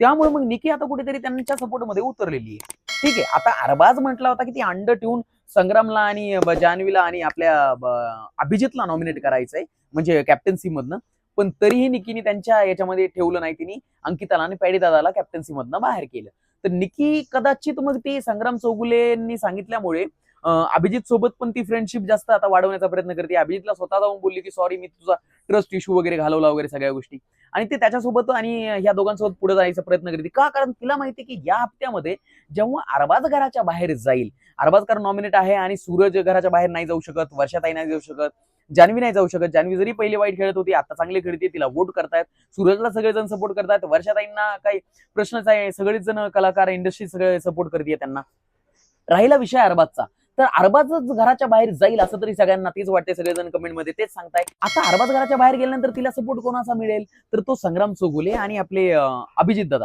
त्यामुळे मग निकी आता कुठेतरी त्यांच्या सपोर्टमध्ये उतरलेली आहे. ठीक आहे आता अरबाज म्हटला होता की ती अंड ठेवून संग्रामला आणि जानवीला जान्हवीला आणि आपल्या अभिजितला नॉमिनेट करायचंय म्हणजे कॅप्टन्सी मधनं. पण तरीही निकीने त्यांच्या याच्यामध्ये ठेवलं नाही तिने अंकिताला आणि पॅडीदादाला कॅप्टन्सी मधनं बाहेर केलं. तर निकी कदाचित मग ती संग्राम चौगुलेंनी सांगितल्यामुळे अभिजित सोबत पण ती फ्रेंडशिप जास्त आता वाढवण्याचा प्रयत्न करते. अभिजितला स्वतः जाऊन बोलली की सॉरी मी तुझा ट्रस्ट इश्यू वगैरे घालवला वगैरे सगळ्या गोष्टी. आणि ते त्याच्यासोबत आणि ह्या दोघांसोबत पुढे जायचा प्रयत्न करते का? कारण तिला माहिती की या हप्त्यामध्ये जेव्हा अरबाज घराच्या बाहेर जाईल अरबाज कारण नॉमिनेट आहे आणि सूरज घराच्या बाहेर नाही जाऊ शकत वर्षाताई नाही जाऊ शकत जान्हवी नाही जाऊ शकत. जान्हवी जरी पहिले वाईट खेळत होती आता चांगली खेळते तिला वोट करतायत. सूरजला सगळेजण सपोर्ट करतायत. वर्षाताईंना काही प्रश्नच आहे. सगळेच जण कलाकार इंडस्ट्री सगळे सपोर्ट करते त्यांना. राहिला विषय अरबाजचा. तर अरबाजच घराच्या बाहेर जाईल असं तरी सगळ्यांना तेच वाटते सगळेजण कमेंटमध्ये तेच सांगताय. आता अरबाज घराच्या बाहेर गेल्यानंतर तिला सपोर्ट कोणाचा मिळेल? तर तो संग्राम चोगुले आणि आपले अभिजित दादा.